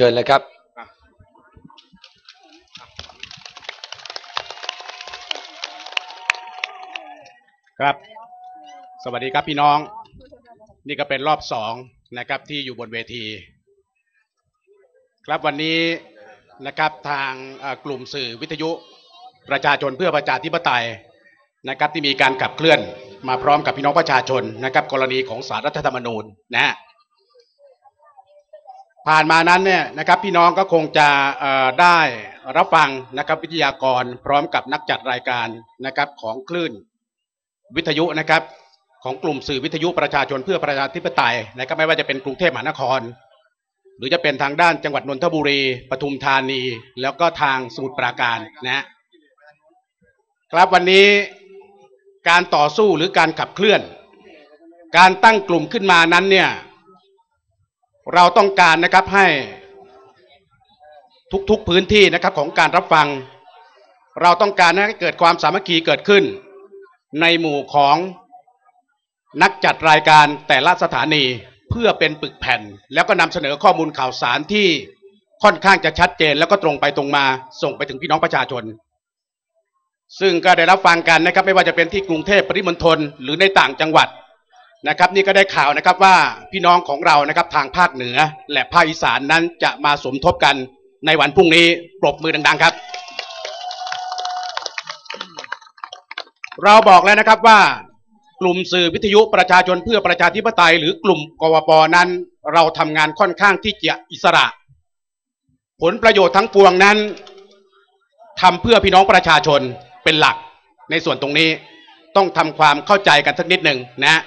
ชิญเลยครับ ครับ สวัสดีครับพี่น้อง นี่ก็เป็นรอบสองนะครับที่อยู่บนเวที ครับวันนี้นะครับทางกลุ่มสื่อวิทยุประชาชนเพื่อประชาธิปไตยนะครับที่มีการขับเคลื่อนมาพร้อมกับพี่น้องประชาชนนะครับ กรณีของสารรัฐธรรมนูญนะฮะ ผ่านมานั้นเนี่ยนะครับพี่น้องก็คงจะได้รับฟังนะครับวิทยากรพร้อมกับนักจัดรายการนะครับของคลื่นวิทยุนะครับของกลุ่มสื่อวิทยุประชาชนเพื่อประชาธิปไตยนะครับไม่ว่าจะเป็นกรุงเทพมหานคร หรือจะเป็นทางด้านจังหวัดนนทบุรีปทุมธานี แล้วก็ทางสมุทรปราการนะครับวันนี้การต่อสู้หรือการขับเคลื่อน การตั้งกลุ่มขึ้นมานั้นเนี่ย เราต้องการนะครับให้ทุกๆพื้นที่นะครับของการรับฟัง เราต้องการให้เกิดความสามัคคีเกิดขึ้น ในหมู่ของนักจัดรายการแต่ละสถานีเพื่อเป็นปึกแผ่น แล้วก็นำเสนอข้อมูลข่าวสารที่ค่อนข้างจะชัดเจน แล้วก็ตรงไปตรงมาส่งไปถึงพี่น้องประชาชน ซึ่งก็ได้รับฟังกันนะครับไม่ว่าจะเป็นที่กรุงเทพปริมณฑลหรือในต่างจังหวัด นะครับนี่ก็ได้ข่าวนะครับว่าพี่น้องของเรานะครับทางภาคเหนือ และภาคอีสานนั้นจะมาสมทบกันในวันพรุ่งนี้ปรบมือดัง ๆครับ เราบอกแล้วนะครับว่ากลุ่มสื่อวิทยุประชาชนเพื่อประชาธิปไตย หรือกลุ่มกวปนั้น เราทำงานค่อนข้างที่จะอิสระ ผลประโยชน์ทั้งปวงนั้นทำเพื่อพี่น้องประชาชนเป็นหลักในส่วนตรงนี้ต้องทำความเข้าใจกันสักนิดหนึ่งนะ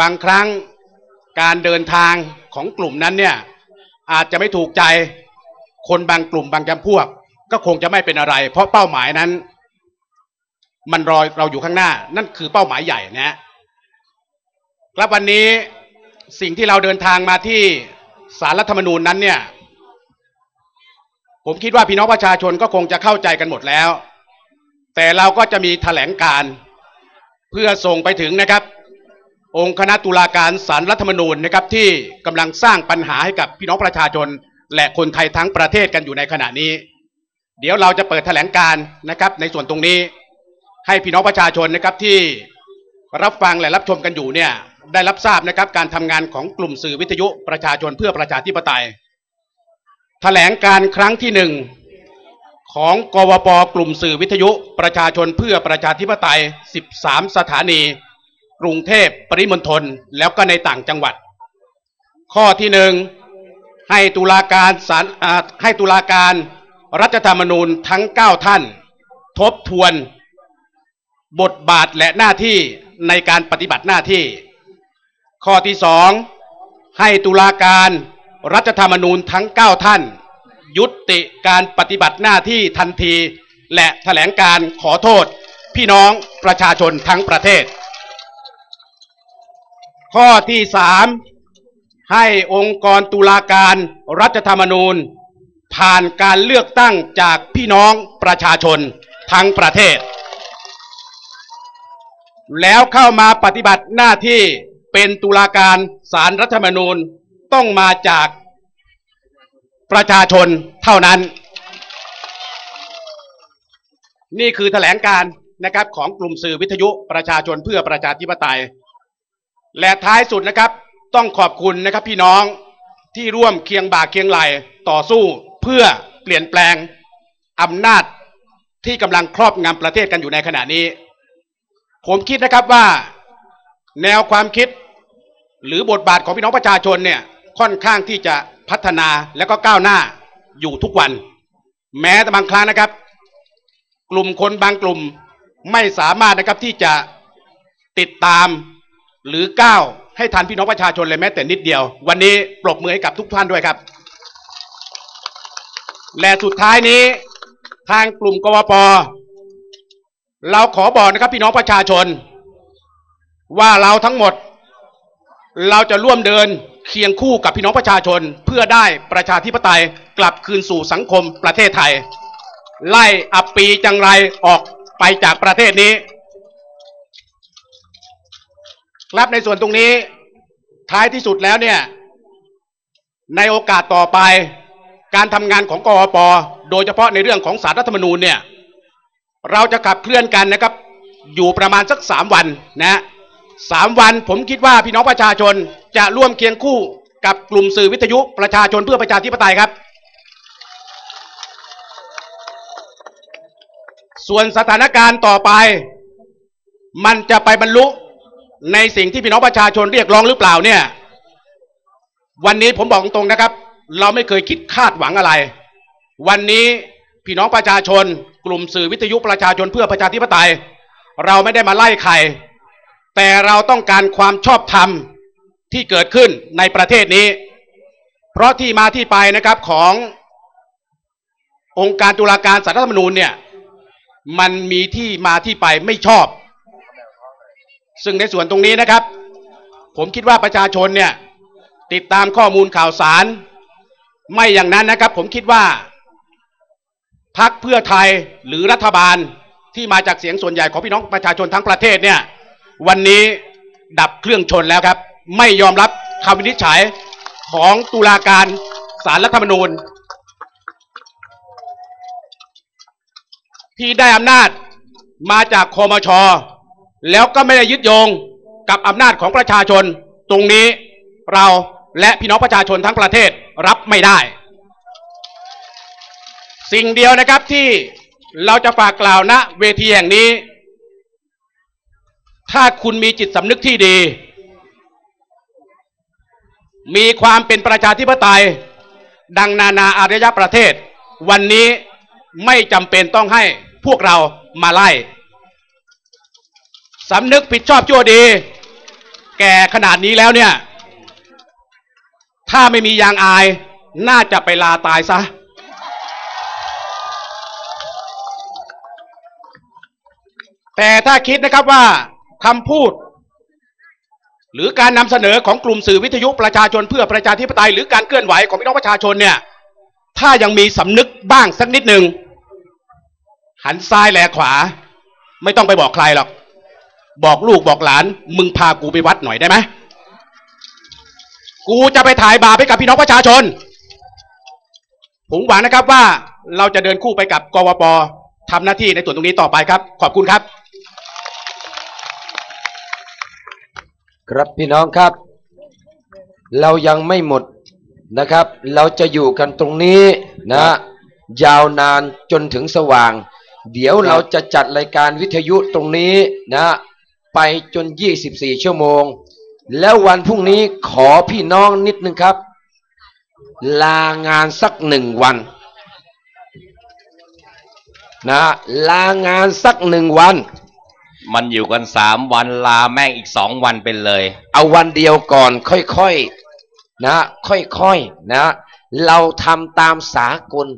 บางครั้งการเดินทางของกลุ่มนั้นเนี่ยอาจจะไม่ถูกใจคนบางกลุ่มบางจำพวก ก็คงจะไม่เป็นอะไร เพราะเป้าหมายนั้น มันรอเราอยู่ข้างหน้า นั่นคือเป้าหมายใหญ่นะฮะครับวันนี้สิ่งที่เราเดินทางมาที่สารรัฐธรรมนูญนั้นเนี่ย ผมคิดว่าพี่น้องประชาชนก็คงจะเข้าใจกันหมดแล้ว แต่เราก็จะมีแถลงการเพื่อส่งไปถึงนะครับ องค์คณะตุลาการสารรัฐธรรมนูญนะครับที่กำลังสร้างปัญหาให้กับพี่น้องประชาชน และคนไทยทั้งประเทศกันอยู่ในขณะนี้ เดี๋ยวเราจะเปิดแถลงการนะครับ ในส่วนตรงนี้ ให้พี่น้องประชาชนนะครับที่รับฟังและรับชมกันอยู่เนี่ยได้รับทราบนะครับการทำงานของกลุ่มสื่อวิทยุประชาชนเพื่อประชาธิปไตย แถลงการครั้งที่หนึ่งของกวปกลุ่มสื่อวิทยุประชาชนเพื่อประชาธิปไตย 13 สถานี กรุงเทพปริมณฑลแล้วก็ในต่างจังหวัด ข้อที่หนึ่งให้ตุลาการศาลอ่าให้ตุลาการรัฐธรรมนูญทั้ง 9 ท่าน ทบทวน บทบาทและหน้าที่ในการปฏิบัติหน้าที่ ข้อที่สองให้ตุลาการรัฐธรรมนูญทั้ง 9 ท่าน ยุติการปฏิบัติหน้าที่ทันที และแถลงการขอโทษ พี่น้องประชาชนทั้งประเทศ ข้อที่สามให้องค์กรตุลาการรัฐธรรมนูญ ผ่านการเลือกตั้งจากพี่น้องประชาชนทั้งประเทศ แล้วเข้ามาปฏิบัติหน้าที่เป็นตุลาการศารรัฐธรรมนูญต้องมาจากประชาชนเท่านั้น นี่คือแถลงการนะครับของกลุ่มสื่อวิทยุประชาชนเพื่อประชาธิปไตย และท้ายสุดนะครับต้องขอบคุณนะครับพี่น้องที่ร่วมเคียงบ่าเคียงไหลต่อสู้เพื่อเปลี่ยนแปลงอำนาจที่กำลังครอบงำประเทศกันอยู่ในขณะนี้ ผมคิดนะครับว่าแนวความคิดหรือบทบาทของพี่น้องประชาชนเนี่ยค่อนข้างที่จะพัฒนาและก็ก้าวหน้าอยู่ทุกวัน แม้แต่บางครั้งนะครับ กลุ่มคนบางกลุ่มไม่สามารถนะครับที่จะติดตาม หรือก้าวให้ทันพี่น้องประชาชนเลยแม้แต่นิดเดียว วันนี้ปรบมือให้กับทุกท่านด้วยครับ และสุดท้ายนี้ทางกลุ่มกวปเราขอบอกนะครับพี่น้องประชาชน ว่าเราทั้งหมด เราจะร่วมเดินเคียงคู่กับพี่น้องประชาชน เพื่อได้ประชาธิปไตยกลับคืนสู่สังคมประเทศไทย ไล่อับปีจังไรออกไปจากประเทศนี้ ครับในส่วนตรงนี้ท้ายที่สุดแล้วเนี่ย ในโอกาสต่อไป การทำงานของกอปโดยเฉพาะในเรื่องของสารรัฐธรรมนูญเนี่ย เราจะขับเคลื่อนกันนะครับ อยู่ประมาณสักสามวันนะสามวันผมคิดว่าพี่น้องประชาชนจะร่วมเคียงคู่กับกลุ่มสื่อวิทยุประชาชนเพื่อประชาธิปไตยครับ ส่วนสถานการณ์ต่อไป มันจะไปบรรลุ ในสิ่งที่พี่น้องประชาชนเรียกร้องหรือเปล่าเนี่ย วันนี้ผมบอกตรงๆนะครับ เราไม่เคยคิดคาดหวังอะไร วันนี้พี่น้องประชาชน กลุ่มสื่อวิทยุประชาชนเพื่อประชาธิปไตย เราไม่ได้มาไล่ใครแต่เราต้องการความชอบธรรมที่เกิดขึ้นในประเทศนี้ เพราะที่มาที่ไปนะครับขององค์การตุลาการสารรัฐธรรมนูญเนี่ย มันมีที่มาที่ไปไม่ชอบ ซึ่งในส่วนตรงนี้นะครับ ผมคิดว่าประชาชนเนี่ยติดตามข้อมูลข่าวสาร ไม่อย่างนั้นนะครับ ผมคิดว่าพักเพื่อไทยหรือรัฐบาลที่มาจากเสียงส่วนใหญ่ของพี่น้องประชาชนทั้งประเทศเนี่ย วันนี้ดับเครื่องชนแล้วครับ ไม่ยอมรับคำวินิจฉัยของตุลาการสารรัฐธรรมนูญ ที่ได้อำนาจมาจากคอมช แล้วก็ไม่ได้ยึดโยงกับอำนาจของประชาชน ตรงนี้เราและพี่น้องประชาชนทั้งประเทศรับไม่ได้ สิ่งเดียวนะครับที่เราจะฝากกล่าวณเวทีแห่งนี้ ถ้าคุณมีจิตสำนึกที่ดี มีความเป็นประชาธิปไตย ดังนานาอารยประเทศ วันนี้ไม่จำเป็นต้องให้พวกเรามาไล่ สำนึกผิดชอบชั่วดี แก่ขนาดนี้แล้วเนี่ย ถ้าไม่มียางอาย น่าจะไปลาตายซะ แต่ถ้าคิดนะครับว่าคำพูด หรือการนำเสนอของกลุ่มสื่อวิทยุประชาชนเพื่อประชาธิปไตยหรือการเคลื่อนไหวของพี่น้องประชาชนเนี่ย ถ้ายังมีสำนึกบ้างสักนิดหนึ่งหันซ้ายแลขวา ไม่ต้องไปบอกใครหรอก บอกลูกบอกหลาน มึงพากูไปวัดหน่อยได้ไหมกูจะไปถ่ายบาปให้กับพี่น้องประชาชน ผมหวังนะครับว่าเราจะเดินคู่ไปกับกวปทำหน้าที่ในส่วนตรงนี้ต่อไปครับ ขอบคุณครับ ครับพี่น้องครับ เรายังไม่หมดนะครับ เราจะอยู่กันตรงนี้นะ ยาวนานจนถึงสว่าง เดี๋ยวเราจะจัดรายการวิทยุตรงนี้นะ ไปจน 24 ชั่วโมง แล้ววันพรุ่งนี้ขอพี่น้องนิดนึงครับ ลางานสักหนึ่งวันนะลางานสักหนึ่งวัน มันอยู่กันสามวันลาแม่งอีกสองวันเป็นเลย เอาวันเดียวก่อนค่อยๆนะค่อยๆนะ เราทำตามสากล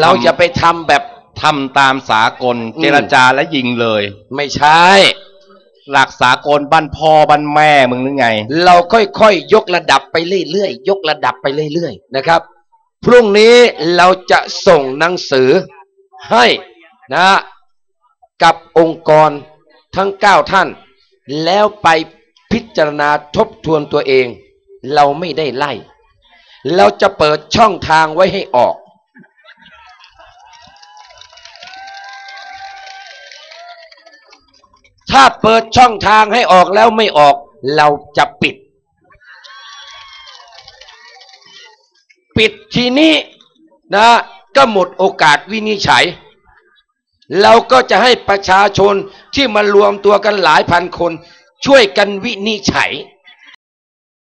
เราจะไปทำแบบ ทำตามสากลอืมเจรจาและยิงเลย ไม่ใช่ หลักสากลบ้านพ่อบ้านแม่มึงหรือไง เราค่อยๆยกระดับไปเรื่อยๆยกระดับไปเรื่อยๆนะครับ พรุ่งนี้เราจะส่งหนังสือให้นะกับองค์กรทั้ง 9 ท่าน แล้วไปพิจารณาทบทวนตัวเอง เราไม่ได้ไล่ เราจะเปิดช่องทางไว้ให้ออก ถ้าเปิดช่องทางให้ออกแล้วไม่ออก เราจะปิด ปิดทีนี้นะก็หมดโอกาสวินิจฉัย เราก็จะให้ประชาชนที่มารวมตัวกันหลายพันคน ช่วยกันวินิจฉัย